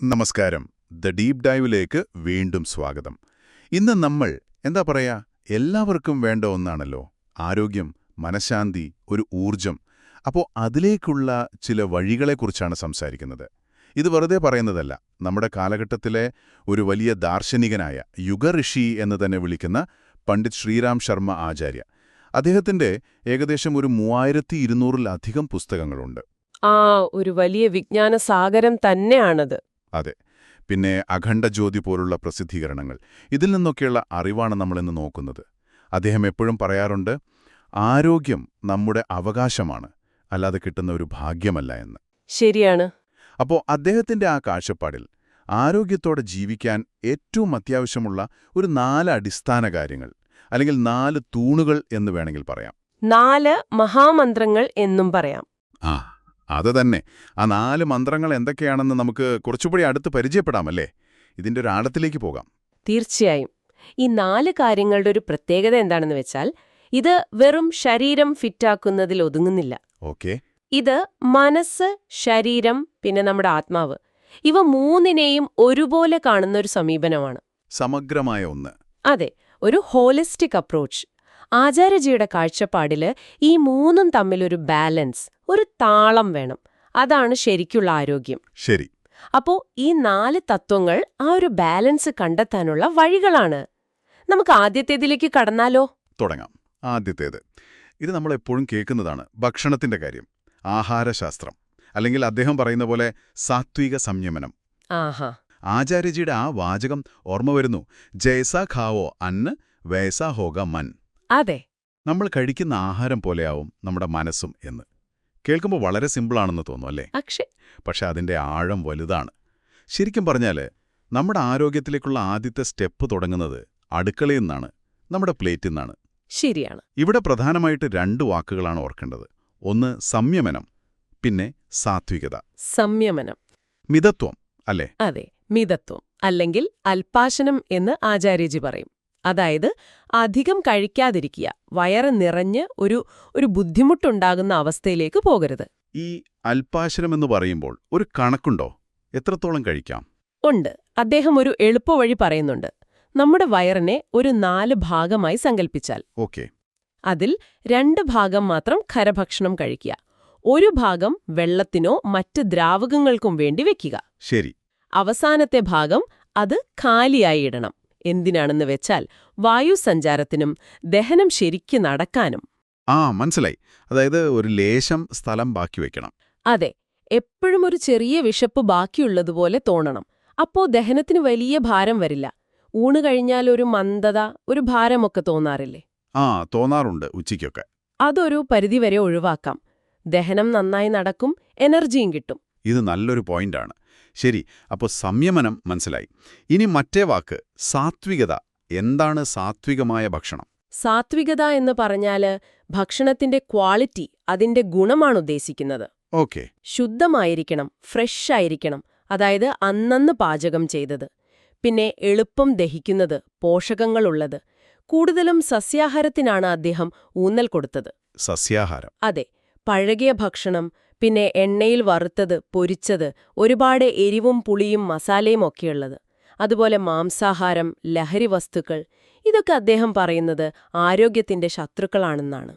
നമസ്കാരം. The deep ഡൈവിലേക്ക് വീണ്ടും സ്വാഗതം. ഇന്ന് നമ്മൾ എന്താ പറയാ എല്ലാവർക്കും വേണ്ട ഒന്നാണല്ലോ ആരോഗ്യം മനഃശാന്തി ഒരു ഊർജം അപ്പോൾ അതിലേക്കുള്ള ചില വഴികളെക്കുറിച്ചാണ് സംസാരിക്കുന്നത്. ഇത് വെറുതെ പറയുന്നതല്ല നമ്മുടെ കാലഘട്ടത്തിലെ ഒരു വലിയ ദാർശനികനായ യുഗഋഷി എന്ന് തന്നെ വിളിക്കുന്ന പണ്ഡിറ്റ് ശ്രീറാം ശർമ്മ ആചാര്യ. അദ്ദേഹത്തിന്റെ ഏകദേശം ഒരു മൂവായിരത്തി ഇരുന്നൂറിലധികം പുസ്തകങ്ങളുണ്ട്. ആ ഒരു വലിയ വിജ്ഞാന സാഗരം തന്നെയാണത്. അതെ. പിന്നെ അഖണ്ഡ ജ്യോതി പോലുള്ള പ്രസിദ്ധീകരണങ്ങൾ. ഇതിൽ നിന്നൊക്കെയുള്ള അറിവാണ് നമ്മളിന്ന് നോക്കുന്നത്. അദ്ദേഹം എപ്പോഴും പറയാറുണ്ട് ആരോഗ്യം നമ്മുടെ അവകാശമാണ് അല്ലാതെ കിട്ടുന്ന ഒരു ഭാഗ്യമല്ല എന്ന്. ശരിയാണ്. അപ്പോൾ അദ്ദേഹത്തിന്റെ ആ കാഴ്ചപ്പാടിൽ ആരോഗ്യത്തോടെ ജീവിക്കാൻ ഏറ്റവും അത്യാവശ്യമുള്ള ഒരു നാല് അടിസ്ഥാന കാര്യങ്ങൾ അല്ലെങ്കിൽ നാല് തൂണുകൾ എന്ന് വേണമെങ്കിൽ പറയാം. നാല് മഹാമന്ത്രങ്ങൾ എന്നും പറയാം. ആ. അത് തന്നെ. ആ നാല് മന്ത്രങ്ങൾ എന്തൊക്കെയാണെന്ന് നമുക്ക് കുറച്ചുകൂടി അടുത്ത് പരിചയപ്പെടാമല്ലേ? ഇതിന്റെ ഒരു ആഴത്തിലേക്ക് പോകാം. തീർച്ചയായും. ഈ നാല് കാര്യങ്ങളുടെ ഒരു പ്രത്യേകത എന്താണെന്ന് വെച്ചാൽ ഇത് വെറും ശരീരം ഫിറ്റാക്കുന്നതിൽ ഒതുങ്ങുന്നില്ല. ഓക്കെ. ഇത് മനസ്സ് ശരീരം പിന്നെ നമ്മുടെ ആത്മാവ് ഇവ മൂന്നിനെയും ഒരുപോലെ കാണുന്ന ഒരു സമീപനമാണ്. സമഗ്രമായ ഒന്ന്. അതെ ഒരു ഹോളിസ്റ്റിക് അപ്രോച്ച്. ആചാര്യജിയുടെ കാഴ്ചപ്പാടിൽ ഈ മൂന്നും തമ്മിലൊരു ബാലൻസ് ഒരു താളം വേണം. അതാണ് ശരിക്കുള്ള ആരോഗ്യം. ശരി. അപ്പോ ഈ നാല് തത്വങ്ങൾ ആ ഒരു ബാലൻസ് കണ്ടെത്താനുള്ള വഴികളാണ്. നമുക്ക് ആദ്യത്തേതിലേക്ക് കടന്നാലോ? തുടങ്ങാം. ആദ്യത്തേത്. ഇത് നമ്മൾ എപ്പോഴും കേൾക്കുന്നതാണ് ഭക്ഷണത്തിന്റെ കാര്യം. ആഹാരശാസ്ത്രം. അല്ലെങ്കിൽ അദ്ദേഹം പറയുന്ന പോലെ സാത്വിക സംയമനം. ആഹാ. ആചാര്യജിയുടെ ആ വാചകം ഓർമ്മ വരുന്നു. ജയസ ഖാവോ അന്ന് വൈസാ ഹോഗ മൻ. അതെ. നമ്മൾ കഴിക്കുന്ന ആഹാരം പോലെയാവും നമ്മുടെ മനസ്സും എന്ന്. കേൾക്കുമ്പോൾ വളരെ സിമ്പിളാണെന്ന് തോന്നും അല്ലേ? പക്ഷെ പക്ഷെ അതിന്റെ ആഴം വലുതാണ്. ശരിക്കും പറഞ്ഞാൽ നമ്മുടെ ആരോഗ്യത്തിലേക്കുള്ള ആദ്യത്തെ സ്റ്റെപ്പ് തുടങ്ങുന്നത് അടുക്കളയിൽ നിന്നാണ് നമ്മുടെ പ്ലേറ്റിൽ നിന്നാണ്. ശരിയാണ്. ഇവിടെ പ്രധാനമായിട്ട് രണ്ട് വാക്കുകളാണ് ഓർക്കേണ്ടത്. ഒന്ന് സംയമനം പിന്നെ സാത്വികത. സംയമനം. മിതത്വം അല്ലേ? അതെ മിതത്വം അല്ലെങ്കിൽ അൽപാശനം എന്ന് ആചാര്യജി പറയും. അതായത് അധികം കഴിക്കാതിരിക്കുക വയറ് നിറഞ്ഞ് ഒരു ഒരു ബുദ്ധിമുട്ടുണ്ടാകുന്ന അവസ്ഥയിലേക്ക് പോകരുത്. ഈ അൽപാശനം എന്ന് പറയുമ്പോൾ ഒരു കണക്കുണ്ടോ? എത്രത്തോളം കഴിക്കാം? ഉണ്ട്. അദ്ദേഹം ഒരു എളുപ്പവഴി പറയുന്നുണ്ട്. നമ്മുടെ വയറിനെ ഒരു നാല് ഭാഗമായി സങ്കല്പിച്ചാൽ ഓക്കെ. അതിൽ രണ്ട് ഭാഗം മാത്രം ഖരഭക്ഷണം കഴിക്കുക. ഒരു ഭാഗം വെള്ളത്തിനോ മറ്റ് ദ്രാവകങ്ങൾക്കും വേണ്ടി വെക്കുക. ശരി. അവസാനത്തെ ഭാഗം അത് ഖാലിയായി ഇടണം. എന്തിനാണെന്ന് വെച്ചാൽ വായുസഞ്ചാരത്തിനും ദഹനം ശരിക്ക് നടക്കാനും. ആ മനസ്സിലായി. അതായത് ഒരു ലേശം സ്ഥലം ബാക്കി വെക്കണം. അതെ എപ്പോഴും ഒരു ചെറിയ വിശപ്പ് ബാക്കിയുള്ളതുപോലെ തോന്നണം. അപ്പോ ദഹനത്തിന് വലിയ ഭാരം വരില്ല. ഊണ് കഴിഞ്ഞാൽ ഒരു മന്ദത ഒരു ഭാരമൊക്കെ തോന്നാറില്ലേ? ആ തോന്നാറുണ്ട് ഉച്ചയ്ക്കൊക്കെ. അതൊരു പരിധിവരെ ഒഴിവാക്കാം. ദഹനം നന്നായി നടക്കും എനർജിയും കിട്ടും. ഇത് നല്ലൊരു പോയിന്റാണ്. ശരി അപ്പോൾ സംയമനം മനസ്സിലായി. ഇനി മറ്റേ വാക്ക് സാത്വികത. എന്താണ് സാത്വികമായ ഭക്ഷണം? സാത്വികത എന്ന് പറഞ്ഞാൽ ഭക്ഷണത്തിന്റെ ക്വാളിറ്റി അതിന്റെ ഗുണമാണ് ഉദ്ദേശിക്കുന്നത്. ഓക്കെ. ശുദ്ധമായിരിക്കണം ഫ്രഷ് ആയിരിക്കണം അതായത് അന്നന്ന് പാചകം ചെയ്തത്. പിന്നെ എളുപ്പം ദഹിക്കുന്നത് പോഷകങ്ങളുള്ളത്. കൂടുതലും സസ്യാഹാരത്തിനാണ് അദ്ദേഹം ഊന്നൽ കൊടുത്തത്. സസ്യാഹാരം. അതെ പഴകിയ ഭക്ഷണം പിന്നെ എണ്ണയിൽ വറുത്തത് പൊരിച്ചത് ഒരുപാട് എരിവും പുളിയും മസാലയും ഒക്കെയുള്ളത്. അതുപോലെ മാംസാഹാരം ലഹരി വസ്തുക്കൾ ഇതൊക്കെ അദ്ദേഹം പറയുന്നത് ആരോഗ്യത്തിന്റെ ശത്രുക്കളാണെന്നാണ്.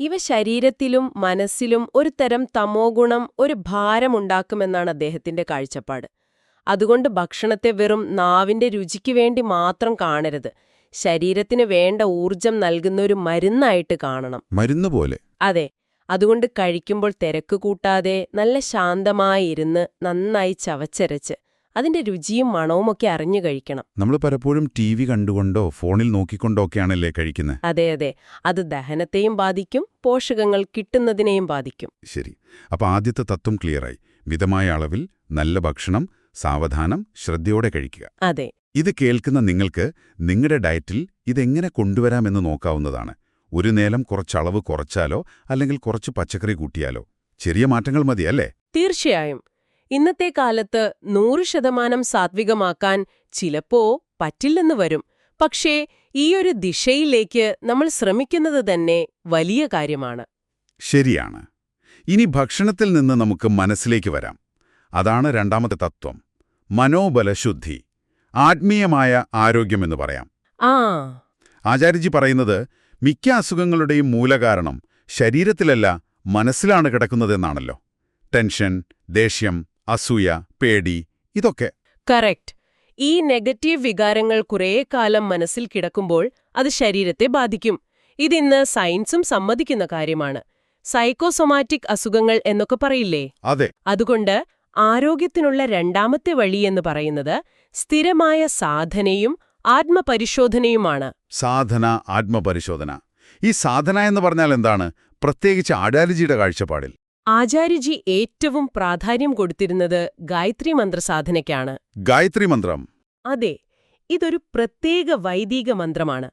ഇവ ശരീരത്തിലും മനസ്സിലും ഒരു തരം തമോ ഗുണം ഒരു ഭാരമുണ്ടാക്കുമെന്നാണ് അദ്ദേഹത്തിന്റെ കാഴ്ചപ്പാട്. അതുകൊണ്ട് ഭക്ഷണത്തെ വെറും നാവിന്റെ രുചിക്ക് വേണ്ടി മാത്രം കാണരുത്. ശരീരത്തിന് വേണ്ട ഊർജം നൽകുന്ന ഒരു മരുന്നായിട്ട് കാണണം. മരുന്ന് പോലെ. അതെ. അതുകൊണ്ട് കഴിക്കുമ്പോൾ തിരക്ക് കൂട്ടാതെ നല്ല ശാന്തമായി ഇരുന്ന് നന്നായി ചവച്ചരച്ച് അതിന്റെ രുചിയും മണവും ഒക്കെ അറിഞ്ഞു കഴിക്കണം. നമ്മൾ പലപ്പോഴും ടി വി കണ്ടുകൊണ്ടോ ഫോണിൽ നോക്കിക്കൊണ്ടോ ഒക്കെയാണല്ലേ കഴിക്കുന്നത് അതെ അതെ. അത് ദഹനത്തെയും ബാധിക്കും പോഷകങ്ങൾ കിട്ടുന്നതിനെയും ബാധിക്കും. ശരി. അപ്പോൾ ആദ്യത്തെ തത്വം ക്ലിയറായി. മിതമായ അളവിൽ നല്ല ഭക്ഷണം സാവധാനം ശ്രദ്ധയോടെ കഴിക്കുക. അതെ. ഇത് കേൾക്കുന്ന നിങ്ങൾക്ക് നിങ്ങളുടെ ഡയറ്റിൽ ഇതെങ്ങനെ കൊണ്ടുവരാമെന്ന് നോക്കാവുന്നതാണ്. ഒരു നേരം കുറച്ചളവ് കുറച്ചാലോ അല്ലെങ്കിൽ കുറച്ച് പച്ചക്കറി കൂട്ടിയാലോ? ചെറിയ മാറ്റങ്ങൾ മതി അല്ലേ തീർച്ചയായും. ഇന്നത്തെ കാലത്ത് നൂറ് ശതമാനം സാത്വികമാക്കാൻ ചിലപ്പോ പറ്റില്ലെന്ന് വരും. പക്ഷേ ഈയൊരു ദിശയിലേക്ക് നമ്മൾ ശ്രമിക്കുന്നത് തന്നെ വലിയ കാര്യമാണ്. ശരിയാണ്. ഇനി ഭക്ഷണത്തിൽ നിന്ന് നമുക്ക് മനസ്സിലേക്ക് വരാം. അതാണ് രണ്ടാമത്തെ തത്വം. മനോബലശുദ്ധി. ആത്മീയമായ ആരോഗ്യമെന്ന് പറയാം. ആ. ആചാര്യജി പറയുന്നത് മിക്ക അസുഖങ്ങളുടെയും മൂലകാരണം ശരീരത്തിലല്ല മനസ്സിലാണ് കിടക്കുന്നതെന്നാണല്ലോ. ടെൻഷൻ ദേഷ്യം അസൂയ പേടി ഇതൊക്കെ. കറക്റ്റ്. ഈ നെഗറ്റീവ് വികാരങ്ങൾ കുറേ കാലം മനസ്സിൽ കിടക്കുമ്പോൾ അത് ശരീരത്തെ ബാധിക്കും. ഇതിന്ന് സയൻസും സമ്മതിക്കുന്ന കാര്യമാണ്. സൈക്കോസൊമാറ്റിക് അസുഖങ്ങൾ എന്നൊക്കെ പറയില്ലേ? അതെ. അതുകൊണ്ട് ആരോഗ്യത്തിനുള്ള രണ്ടാമത്തെ വഴിയെന്ന് പറയുന്നത് സ്ഥിരമായ സാധനയും ആത്മപരിശോധനയുമാണ്. സാധന ആത്മപരിശോധന. ഈ സാധന എന്ന് പറഞ്ഞാൽ എന്താണ്? പ്രത്യേകിച്ച് ആചാര്യജിയുടെ കാഴ്ചപ്പാടിൽ. ആചാര്യജി ഏറ്റവും പ്രാധാന്യം കൊടുത്തിരുന്നത് ഗായത്രി മന്ത്രസാധനയ്ക്കാണ് ഗായത്രി മന്ത്രം. അതെ ഇതൊരു പ്രത്യേക വൈദിക മന്ത്രമാണ്.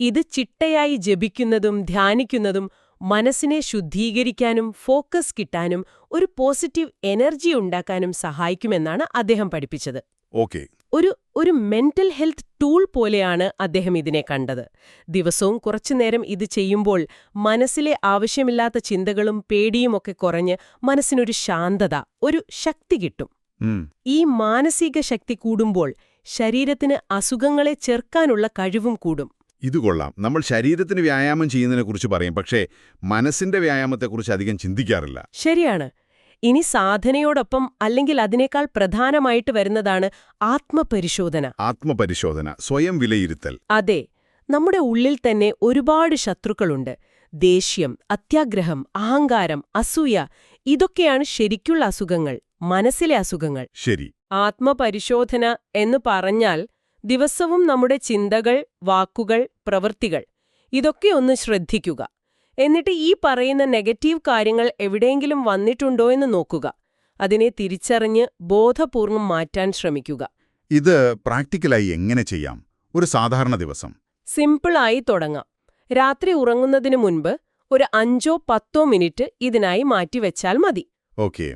ഇത് ചിട്ടയായി ജപിക്കുന്നതും ധ്യാനിക്കുന്നതും മനസ്സിനെ ശുദ്ധീകരിക്കാനും ഫോക്കസ് കിട്ടാനും ഒരു പോസിറ്റീവ് എനർജി ഉണ്ടാക്കാനും സഹായിക്കുമെന്നാണ് അദ്ദേഹം പഠിപ്പിച്ചത്. ഓക്കെ. ഒരു ഒരു മെന്റൽ ഹെൽത്ത് ടൂൾ പോലെയാണ് അദ്ദേഹം ഇതിനെ കണ്ടത്. ദിവസവും കുറച്ചുനേരം ഇത് ചെയ്യുമ്പോൾ മനസ്സിലെ ആവശ്യമില്ലാത്ത ചിന്തകളും പേടിയുമൊക്കെ കുറഞ്ഞ് മനസ്സിനൊരു ശാന്തത ഒരു ശക്തി കിട്ടും. ഈ മാനസിക ശക്തി കൂടുമ്പോൾ ശരീരത്തിന് അസുഖങ്ങളെ ചെറുക്കാനുള്ള കഴിവും കൂടും. ഇത് കൊള്ളാം. നമ്മൾ ശരീരത്തിന് വ്യായാമം ചെയ്യുന്നതിനെക്കുറിച്ച് പറയും പക്ഷേ മനസ്സിന്റെ വ്യായാമത്തെക്കുറിച്ച് അധികം ചിന്തിക്കാറില്ല. ശരിയാണ്. ഇനി സാധനയോടൊപ്പം അല്ലെങ്കിൽ അതിനേക്കാൾ പ്രധാനമായിട്ട് വരുന്നതാണ് ആത്മപരിശോധന. ആത്മപരിശോധന സ്വയം വിലയിരുത്തൽ. അതെ നമ്മുടെ ഉള്ളിൽ തന്നെ ഒരുപാട് ശത്രുക്കളുണ്ട്. ദേഷ്യം അത്യാഗ്രഹം അഹങ്കാരം അസൂയ ഇതൊക്കെയാണ് ശരിക്കുള്ള അസുഖങ്ങൾ മനസ്സിലെ അസുഖങ്ങൾ. ശരി. ആത്മപരിശോധന എന്ന് പറഞ്ഞാൽ ദിവസവും നമ്മുടെ ചിന്തകൾ വാക്കുകൾ പ്രവൃത്തികൾ ഇതൊക്കെ ഒന്ന് ശ്രദ്ധിക്കുക. എന്നിട്ട് ഈ പറയുന്ന നെഗറ്റീവ് കാര്യങ്ങൾ എവിടെയെങ്കിലും വന്നിട്ടുണ്ടോ എന്ന് നോക്കുക. അതിനെ തിരിച്ചറിഞ്ഞ് ബോധപൂർവം മാറ്റാൻ ശ്രമിക്കുക. ഇത് പ്രാക്ടിക്കലായി എങ്ങനെ ചെയ്യാം? ഒരു സാധാരണ ദിവസം. സിമ്പിളായി തുടങ്ങാം. രാത്രി ഉറങ്ങുന്നതിന് മുൻപ് ഒരു അഞ്ചോ പത്തോ മിനിറ്റ് ഇതിനായി മാറ്റിവെച്ചാൽ മതി. ഓക്കെ.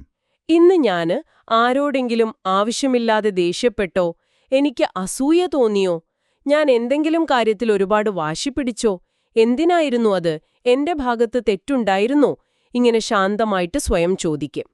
ഇന്ന് ഞാൻ ആരോടെങ്കിലും ആവശ്യമില്ലാതെ ദേഷ്യപ്പെട്ടോ എനിക്ക് അസൂയ തോന്നിയോ ഞാൻ എന്തെങ്കിലും കാര്യത്തിൽ ഒരുപാട് വാശി പിടിച്ചോ എന്തിനായിരുന്നു അത്? എന്റെ ഭാഗത്ത് തെറ്റുണ്ടായിരുന്നോ? ഇങ്ങനെ ശാന്തമായിട്ട് സ്വയം ചോദിക്കും.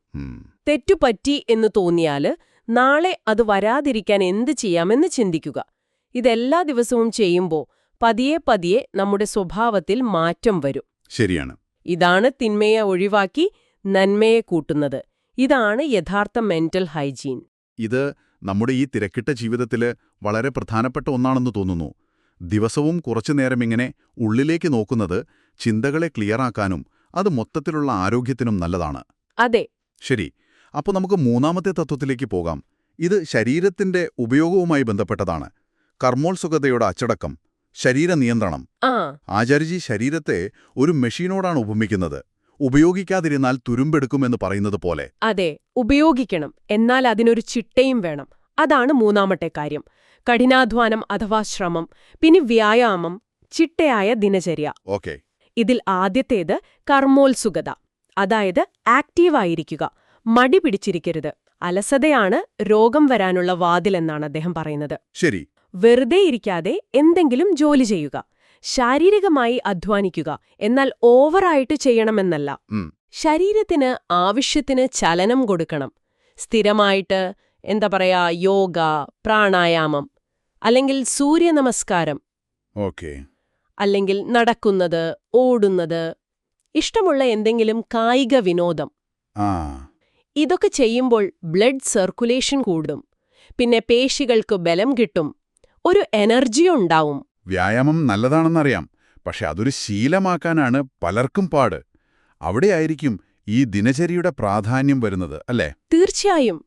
തെറ്റുപറ്റി എന്ന് തോന്നിയാൽ നാളെ അത് വരാതിരിക്കാൻ എന്ത് ചെയ്യാമെന്ന് ചിന്തിക്കുക. ഇതെല്ലാ ദിവസവും ചെയ്യുമ്പോൾ പതിയെ പതിയെ നമ്മുടെ സ്വഭാവത്തിൽ മാറ്റം വരും. ശരിയാണ്. ഇതാണ് തിന്മയെ ഒഴിവാക്കി നന്മയെ കൂട്ടുന്നത്. ഇതാണ് യഥാർത്ഥ മെന്റൽ ഹൈജീൻ ഇത് നമ്മുടെ ഈ തിരക്കിട്ട ജീവിതത്തിൽ വളരെ പ്രധാനപ്പെട്ട ഒന്നാണെന്ന് തോന്നുന്നു. ദിവസവും കുറച്ചു നേരം ഇങ്ങനെ ഉള്ളിലേക്ക് നോക്കുന്നത് ചിന്തകളെ ക്ലിയറാക്കാനും അത് മൊത്തത്തിലുള്ള ആരോഗ്യത്തിനും നല്ലതാണ്. അതെ. ശരി. അപ്പോൾ നമുക്ക് മൂന്നാമത്തെ തത്വത്തിലേക്ക് പോകാം. ഇത് ശരീരത്തിന്റെ ഉപയോഗവുമായി ബന്ധപ്പെട്ടതാണ്. കർമ്മോത്സുകതയുടെ അച്ചടക്കം ശരീര നിയന്ത്രണം. ആചാര്യജി ശരീരത്തെ ഒരു മെഷീനോടാണ് ഉപമിക്കുന്നത്. ഉപയോഗിക്കാതിരുന്നാൽ തുരുമ്പെടുക്കുമെന്ന് പറയുന്നത് പോലെ. അതെ ഉപയോഗിക്കണം. എന്നാൽ അതിനൊരു ചിട്ടയും വേണം. അതാണ് മൂന്നാമത്തെ കാര്യം. കഠിനാധ്വാനം അഥവാ ശ്രമം പിന്നെ വ്യായാമം ചിട്ടയായ ദിനചര്യ. ഓക്കെ. ഇതിൽ ആദ്യത്തേത് കർമ്മോത്സുകത. അതായത് ആക്റ്റീവായിരിക്കുക മടി പിടിച്ചിരിക്കരുത് അലസതയാണ് രോഗം വരാനുള്ള വാതിലെന്നാണ് അദ്ദേഹം പറയുന്നത്. ശരി. വെറുതെ ഇരിക്കാതെ എന്തെങ്കിലും ജോലി ചെയ്യുക ശാരീരികമായി അധ്വാനിക്കുക എന്നാൽ ഓവറായിട്ട് ചെയ്യണമെന്നല്ല. ശരീരത്തിന് ആവശ്യത്തിന് ചലനം കൊടുക്കണം. സ്ഥിരമായിട്ട് എന്താ പറയാ യോഗ പ്രാണായാമം അല്ലെങ്കിൽ സൂര്യ നമസ്കാരം ഓക്കെ. അല്ലെങ്കിൽ നടക്കുന്നത് ഓടുന്നത് ഇഷ്ടമുള്ള എന്തെങ്കിലും കായിക വിനോദം. ആ. ഇതൊക്കെ ചെയ്യുമ്പോൾ ബ്ലഡ് സർക്കുലേഷൻ കൂടും. പിന്നെ പേശികൾക്ക് ബലം കിട്ടും. ഒരു എനർജി ഉണ്ടാവും. വ്യായാമം നല്ലതാണെന്നറിയാം. പക്ഷെ അതൊരു ശീലമാക്കാനാണ് പലർക്കും പാട്. അവിടെയായിരിക്കും ഈ ദിനചര്യയുടെ പ്രാധാന്യം വരുന്നത് അല്ലേ? തീർച്ചയായും.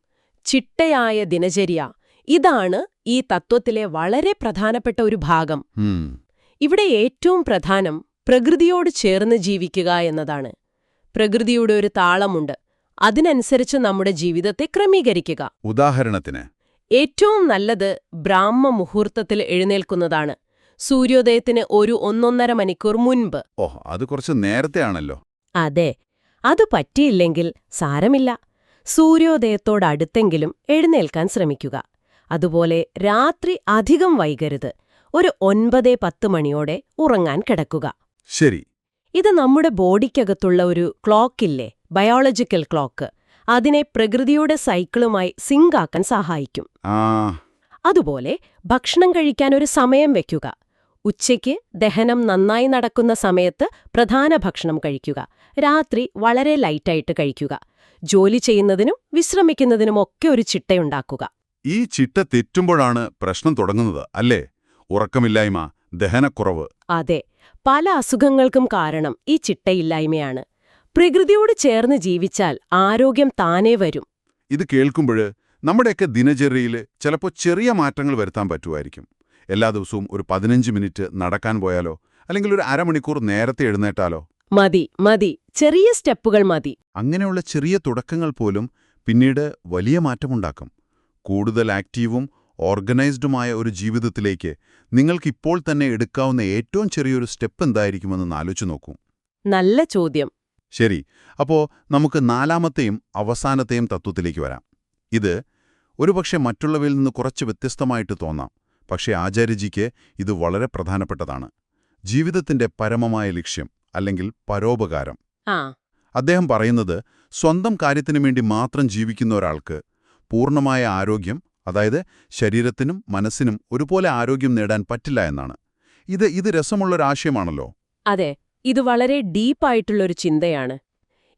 ചിട്ടയായ ദിനചര്യ. ഇതാണ് ഈ തത്വത്തിലെ വളരെ പ്രധാനപ്പെട്ട ഒരു ഭാഗം. ഇവിടെ ഏറ്റവും പ്രധാനം പ്രകൃതിയോട് ചേർന്ന് ജീവിക്കുക എന്നതാണ്. പ്രകൃതിയുടെ ഒരു താളമുണ്ട്. അതിനനുസരിച്ച് നമ്മുടെ ജീവിതത്തെ ക്രമീകരിക്കുക. ഉദാഹരണത്തിന്. ഏറ്റവും നല്ലത് ബ്രാഹ്മ മുഹൂർത്തത്തിൽ എഴുന്നേൽക്കുന്നതാണ്. സൂര്യോദയത്തിന് ഒരു ഒന്നൊന്നര മണിക്കൂർ മുൻപ്. ഓ അത് കുറച്ച് നേരത്തെ ആണല്ലോ അതെ. അത് പറ്റിയില്ലെങ്കിൽ സാരമില്ല. സൂര്യോദയത്തോടടുത്തെങ്കിലും എഴുന്നേൽക്കാൻ ശ്രമിക്കുക. അതുപോലെ രാത്രി അധികം വൈകരുത്. ഒരു ഒൻപതേ പത്ത് മണിയോടെ ഉറങ്ങാൻ കിടക്കുക. ശരി. ഇത് നമ്മുടെ ബോഡിക്കകത്തുള്ള ഒരു ക്ലോക്കില്ലേ? Biological clock. അതിനെ പ്രകൃതിയുടെ സൈക്കിളുമായി സിങ്കാക്കാൻ സഹായിക്കും. അതുപോലെ ഭക്ഷണം കഴിക്കാൻ ഒരു സമയം വയ്ക്കുക ഉച്ചയ്ക്ക് ദഹനം നന്നായി നടക്കുന്ന സമയത്ത് പ്രധാന ഭക്ഷണം കഴിക്കുക. രാത്രി വളരെ ലൈറ്റായിട്ട് കഴിക്കുക. ജോലി ചെയ്യുന്നതിനും വിശ്രമിക്കുന്നതിനുമൊക്കെ ഒരു ചിട്ടയുണ്ടാക്കുക. ഈ ചിട്ട തെറ്റുമ്പോഴാണ് പ്രശ്നം തുടങ്ങുന്നത് അല്ലേ? ഉറക്കമില്ലായ്മ ദഹനക്കുറവ്. അതെ പല അസുഖങ്ങൾക്കും കാരണം ഈ ചിട്ടയില്ലായ്മയാണ്. പ്രകൃതിയോട് ചേർന്ന് ജീവിച്ചാൽ ആരോഗ്യം താനേ വരും. ഇത് കേൾക്കുമ്പോൾ നമ്മുടെയൊക്കെ ദിനചര്യയിൽ ചിലപ്പോൾ ചെറിയ മാറ്റങ്ങൾ വരുത്താൻ പറ്റുമായിരിക്കും. എല്ലാ ദിവസവും ഒരു പതിനഞ്ച് മിനിറ്റ് നടക്കാൻ പോയാലോ? അല്ലെങ്കിൽ ഒരു അരമണിക്കൂർ നേരത്തെ എഴുന്നേറ്റാലോ? മതി മതി. ചെറിയ സ്റ്റെപ്പുകൾ മതി. അങ്ങനെയുള്ള ചെറിയ തുടക്കങ്ങൾ പോലും പിന്നീട് വലിയ മാറ്റമുണ്ടാക്കും. കൂടുതൽ ആക്റ്റീവും ഓർഗനൈസ്ഡുമായ ഒരു ജീവിതത്തിലേക്ക് നിങ്ങൾക്കിപ്പോൾ തന്നെ എടുക്കാവുന്ന ഏറ്റവും ചെറിയൊരു സ്റ്റെപ്പ് എന്തായിരിക്കുമെന്ന് ആലോചിച്ചു നോക്കൂ. നല്ല ചോദ്യം. ശരി അപ്പോ നമുക്ക് നാലാമത്തെയും അവസാനത്തെയും തത്വത്തിലേക്ക് വരാം. ഇത് ഒരുപക്ഷെ മറ്റുള്ളവയിൽ നിന്ന് കുറച്ച് വ്യത്യസ്തമായിട്ട് തോന്നാം പക്ഷേ ആചാര്യജിക്ക് ഇത് വളരെ പ്രധാനപ്പെട്ടതാണ്. ജീവിതത്തിന്റെ പരമമായ ലക്ഷ്യം അല്ലെങ്കിൽ പരോപകാരം. അദ്ദേഹം പറയുന്നത് സ്വന്തം കാര്യത്തിനു വേണ്ടി മാത്രം ജീവിക്കുന്ന ഒരാൾക്ക് പൂർണമായ ആരോഗ്യം അതായത് ശരീരത്തിനും മനസ്സിനും ഒരുപോലെ ആരോഗ്യം നേടാൻ പറ്റില്ല എന്നാണ്. ഇത് ഇത് രസമുള്ളൊരാശയമാണല്ലോ. അതെ ഇത് വളരെ ഡീപ്പായിട്ടുള്ളൊരു ചിന്തയാണ്.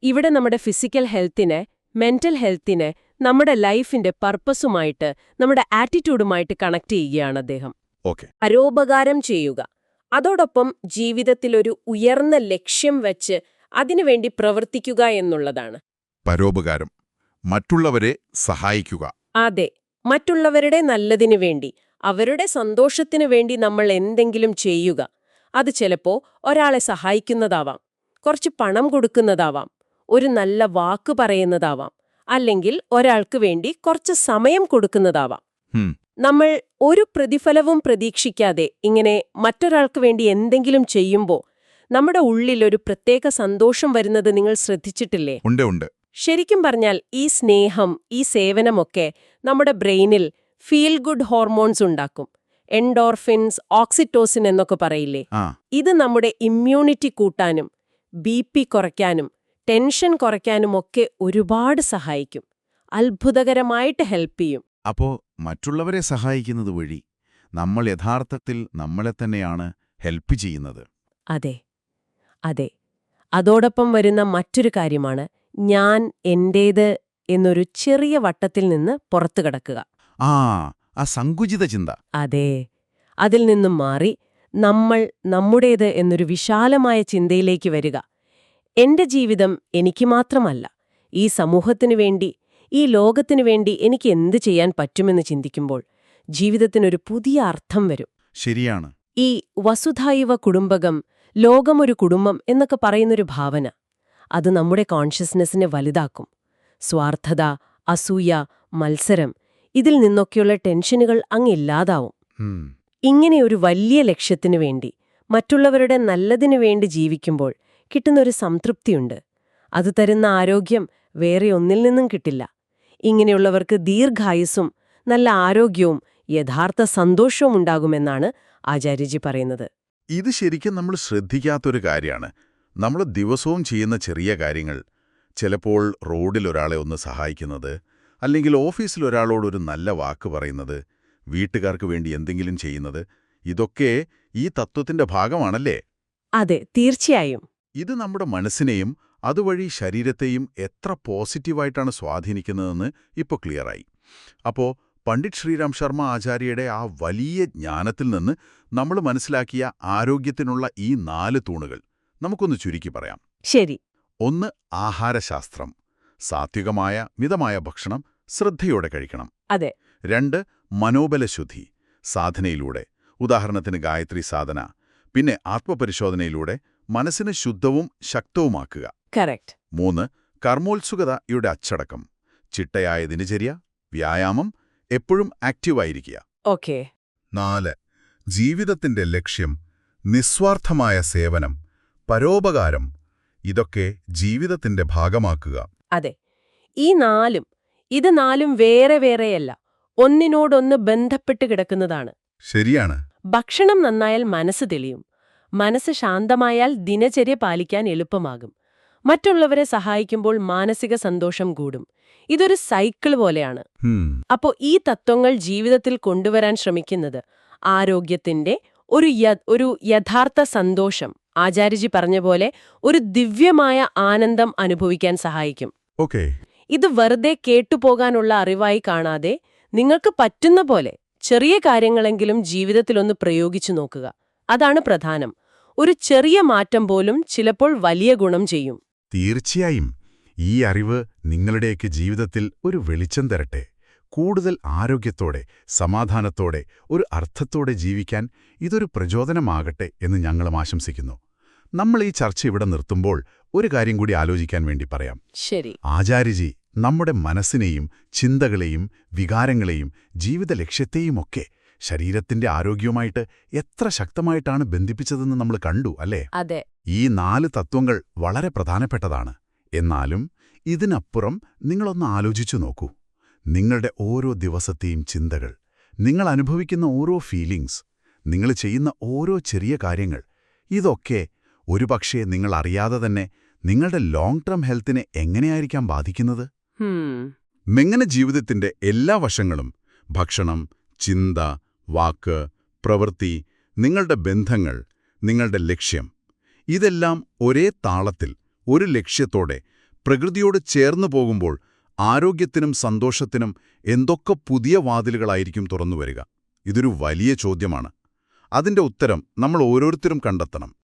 ഇവിടെ നമ്മുടെ ഫിസിക്കൽ ഹെൽത്തിനെ മെന്റൽ ഹെൽത്തിനെ നമ്മുടെ ലൈഫിന്റെ പർപ്പസുമായിട്ട് നമ്മുടെ ആറ്റിറ്റ്യൂഡുമായിട്ട് കണക്ട് ചെയ്യുകയാണ് അദ്ദേഹം. ഓക്കെ. പരോപകാരം ചെയ്യുക. അതോടൊപ്പം ജീവിതത്തിലൊരു ഉയർന്ന ലക്ഷ്യം വെച്ച് അതിനുവേണ്ടി പ്രവർത്തിക്കുക എന്നുള്ളതാണ്. പരോപകാരം. മറ്റുള്ളവരെ സഹായിക്കുക. അതെ മറ്റുള്ളവരുടെ നല്ലതിനു വേണ്ടി അവരുടെ സന്തോഷത്തിനു വേണ്ടി നമ്മൾ എന്തെങ്കിലും ചെയ്യുക. അത് ചിലപ്പോ ഒരാളെ സഹായിക്കുന്നതാവാം കുറച്ച് പണം കൊടുക്കുന്നതാവാം ഒരു നല്ല വാക്ക് പറയുന്നതാവാം അല്ലെങ്കിൽ ഒരാൾക്ക് വേണ്ടി കുറച്ച് സമയം കൊടുക്കുന്നതാവാം. നമ്മൾ ഒരു പ്രതിഫലവും പ്രതീക്ഷിക്കാതെ ഇങ്ങനെ മറ്റൊരാൾക്ക് വേണ്ടി എന്തെങ്കിലും ചെയ്യുമ്പോൾ നമ്മുടെ ഉള്ളിൽ ഒരു പ്രത്യേക സന്തോഷം വരുന്നത് നിങ്ങൾ ശ്രദ്ധിച്ചിട്ടില്ലേ? ഉണ്ട് ഉണ്ട്. ശരിക്കും പറഞ്ഞാൽ ഈ സ്നേഹം ഈ സേവനമൊക്കെ നമ്മുടെ ബ്രെയിനിൽ ഫീൽ ഗുഡ് ഹോർമോൺസ് ഉണ്ടാക്കും. എൻഡോർഫിൻസ് ഓക്സിറ്റോസിൻ എന്നൊക്കെ പറയില്ലേ? ഇത് നമ്മുടെ ഇമ്മ്യൂണിറ്റി കൂട്ടാനും ബി പി കുറയ്ക്കാനും ടെൻഷൻ കുറയ്ക്കാനും ഒക്കെ ഒരുപാട് സഹായിക്കും. അത്ഭുതകരമായിട്ട് ഹെൽപ്പ് ചെയ്യും. അപ്പോ മറ്റുള്ളവരെ സഹായിക്കുന്നത് വഴി നമ്മൾ യഥാർത്ഥത്തിൽ നമ്മളെ തന്നെയാണ് ഹെൽപ്പ് ചെയ്യുന്നത്. അതെ അതെ. അതോടൊപ്പം വരുന്ന മറ്റൊരു കാര്യമാണ് ഞാൻ എന്റേത് എന്നൊരു ചെറിയ വട്ടത്തിൽ നിന്ന് പുറത്തു കടക്കുക. ആ ആ സങ്കുചിത ചിന്ത. അതെ. അതിൽ നിന്നും മാറി നമ്മൾ നമ്മുടേത് എന്നൊരു വിശാലമായ ചിന്തയിലേക്ക് വരിക. എന്റെ ജീവിതം എനിക്ക് മാത്രമല്ല ഈ സമൂഹത്തിനു വേണ്ടി ഈ ലോകത്തിനു വേണ്ടി എനിക്ക് എന്ത് ചെയ്യാൻ പറ്റുമെന്ന് ചിന്തിക്കുമ്പോൾ ജീവിതത്തിനൊരു പുതിയ അർത്ഥം വരും. ശരിയാണ്. ഈ വസുധൈവ കുടുംബകം ലോകമൊരു കുടുംബം എന്നൊക്കെ പറയുന്നൊരു ഭാവന. അത് നമ്മുടെ കോൺഷ്യസ്നെസ്സിനെ വലുതാക്കും. സ്വാർത്ഥത അസൂയ മത്സരം ഇതിൽ നിന്നൊക്കെയുള്ള ടെൻഷനുകൾ അങ്ങില്ലാതാവും ഇങ്ങനെയൊരു ഇങ്ങനെ ഒരു വലിയ ലക്ഷ്യത്തിനു വേണ്ടി മറ്റുള്ളവരുടെ നല്ലതിനു വേണ്ടി ജീവിക്കുമ്പോൾ കിട്ടുന്നൊരു സംതൃപ്തിയുണ്ട്. അത് തരുന്ന ആരോഗ്യം വേറെ ഒന്നിൽ നിന്നും കിട്ടില്ല. ഇങ്ങനെയുള്ളവർക്ക് ദീർഘായുസ്സും നല്ല ആരോഗ്യവും യഥാർത്ഥ സന്തോഷവും ഉണ്ടാകുമെന്നാണ് ആചാര്യജി പറയുന്നത്. ഇത് ശരിക്കും നമ്മൾ ശ്രദ്ധിക്കാത്തൊരു കാര്യമാണ്. നമ്മൾ ദിവസവും ചെയ്യുന്ന ചെറിയ കാര്യങ്ങൾ. ചിലപ്പോൾ റോഡിൽ ഒരാളെ ഒന്ന് സഹായിക്കുന്നത് അല്ലെങ്കിൽ ഓഫീസിൽ ഒരു നല്ല വാക്ക് പറയുന്നത് വീട്ടുകാർക്ക് വേണ്ടി എന്തെങ്കിലും ചെയ്യുന്നത് ഇതൊക്കെ ഈ തത്വത്തിന്റെ ഭാഗമാണല്ലേ? അതെ തീർച്ചയായും. ഇത് നമ്മുടെ മനസ്സിനെയും അതുവഴി ശരീരത്തെയും എത്ര പോസിറ്റീവായിട്ടാണ് സ്വാധീനിക്കുന്നതെന്ന് ഇപ്പോൾ ക്ലിയറായി. അപ്പോൾ പണ്ഡിറ്റ് ശ്രീരാം ശർമ്മ ആചാര്യയുടെ ആ വലിയ ജ്ഞാനത്തിൽ നിന്ന് നമ്മൾ മനസ്സിലാക്കിയ ആരോഗ്യത്തിനുള്ള ഈ നാല് തൂണുകൾ. നമുക്കൊന്ന് ചുരുക്കി പറയാം. ശരി. ഒന്ന് ആഹാരശാസ്ത്രം. സാത്വികമായ മിതമായ ഭക്ഷണം ശ്രദ്ധയോടെ കഴിക്കണം. അതെ. രണ്ട് മനോബലശുദ്ധി. സാധനയിലൂടെ. ഉദാഹരണത്തിന് ഗായത്രി സാധന. പിന്നെ ആത്മപരിശോധനയിലൂടെ മനസ്സിന് ശുദ്ധവും ശക്തവുമാക്കുക. കറക്റ്റ്. മൂന്ന് കർമ്മോത്സുകതയുടെ അച്ചടക്കം. ചിട്ടയായ ദിനചര്യ വ്യായാമം എപ്പോഴും ആക്റ്റീവായിരിക്കുക. ഓക്കെ. നാല് ജീവിതത്തിന്റെ ലക്ഷ്യം നിസ്വാർത്ഥമായ സേവനം. പരോപകാരം. ഇതൊക്കെ ജീവിതത്തിന്റെ ഭാഗമാക്കുക. അതെ. ഈ നാലും ഇത് നാലും വേറെ വേറെയല്ല. ഒന്നിനോടൊന്ന് ബന്ധപ്പെട്ട് കിടക്കുന്നതാണ്. ശരിയാണ്. ഭക്ഷണം നന്നായാൽ മനസ്സ് തെളിയും. മനസ്സ് ശാന്തമായാൽ ദിനചര്യ പാലിക്കാൻ എളുപ്പമാകും. മറ്റുള്ളവരെ സഹായിക്കുമ്പോൾ മാനസിക സന്തോഷം കൂടും. ഇതൊരു സൈക്കിൾ പോലെയാണ്. അപ്പോ ഈ തത്വങ്ങൾ ജീവിതത്തിൽ കൊണ്ടുവരാൻ ശ്രമിക്കുന്നത് ആരോഗ്യത്തിന്റെ ഒരു ഒരു യഥാർത്ഥ സന്തോഷം. ആചാര്യജി പറഞ്ഞ പോലെ ഒരു ദിവ്യമായ ആനന്ദം അനുഭവിക്കാൻ സഹായിക്കും. ഓക്കെ. ഇത് വെറുതെ കേട്ടുപോകാനുള്ള അറിവായി കാണാതെ നിങ്ങൾക്ക് പറ്റുന്ന പോലെ ചെറിയ കാര്യങ്ങളെങ്കിലും ജീവിതത്തിലൊന്ന് പ്രയോഗിച്ചു നോക്കുക. അതാണ് പ്രധാനം. ഒരു ചെറിയ മാറ്റം പോലും ചിലപ്പോൾ വലിയ ഗുണം ചെയ്യും. തീർച്ചയായും. ഈ അറിവ് നിങ്ങളുടെയൊക്കെ ജീവിതത്തിൽ ഒരു വെളിച്ചം തരട്ടെ. കൂടുതൽ ആരോഗ്യത്തോടെ സമാധാനത്തോടെ ഒരു അർത്ഥത്തോടെ ജീവിക്കാൻ ഇതൊരു പ്രചോദനമാകട്ടെ എന്ന് ഞങ്ങളും ആശംസിക്കുന്നു. നമ്മൾ ഈ ചർച്ച ഇവിടെ നിർത്തുമ്പോൾ ഒരു കാര്യം കൂടി ആലോചിക്കാൻ വേണ്ടി പറയാം. ശരി. ആചാര്യജി നമ്മുടെ മനസ്സിനെയും ചിന്തകളെയും വികാരങ്ങളെയും ജീവിത ലക്ഷ്യത്തെയുമൊക്കെ ശരീരത്തിന്റെ ആരോഗ്യവുമായിട്ട് എത്ര ശക്തമായിട്ടാണ് ബന്ധിപ്പിച്ചതെന്ന് നമ്മൾ കണ്ടു അല്ലേ? അതെ. ഈ നാല് തത്വങ്ങൾ വളരെ പ്രധാനപ്പെട്ടതാണ്. എന്നാലും ഇതിനപ്പുറം നിങ്ങളൊന്ന് ആലോചിച്ചു നോക്കൂ. നിങ്ങളുടെ ഓരോ ദിവസത്തെയും ചിന്തകൾ നിങ്ങൾ അനുഭവിക്കുന്ന ഓരോ ഫീലിംഗ്സ് നിങ്ങൾ ചെയ്യുന്ന ഓരോ ചെറിയ കാര്യങ്ങൾ ഇതൊക്കെ ഒരുപക്ഷേ നിങ്ങൾ അറിയാതെ തന്നെ നിങ്ങളുടെ ലോങ് ടേം ഹെൽത്തിനെ എങ്ങനെയായിരിക്കാം ബാധിക്കുന്നത്? നിങ്ങളുടെ മെങ്ങനെ ജീവിതത്തിന്റെ എല്ലാ വശങ്ങളും ഭക്ഷണം ചിന്ത വാക്ക് പ്രവൃത്തി നിങ്ങളുടെ ബന്ധങ്ങൾ നിങ്ങളുടെ ലക്ഷ്യം ഇതെല്ലാം ഒരേ താളത്തിൽ ഒരു ലക്ഷ്യത്തോടെ പ്രകൃതിയോട് ചേർന്നു പോകുമ്പോൾ ആരോഗ്യത്തിനും സന്തോഷത്തിനും എന്തൊക്കെ പുതിയ വാതിലുകളായിരിക്കും തുറന്നുവരിക? ഇതൊരു വലിയ ചോദ്യമാണ്. അതിന്റെ ഉത്തരം നമ്മൾ ഓരോരുത്തരും കണ്ടെത്തണം.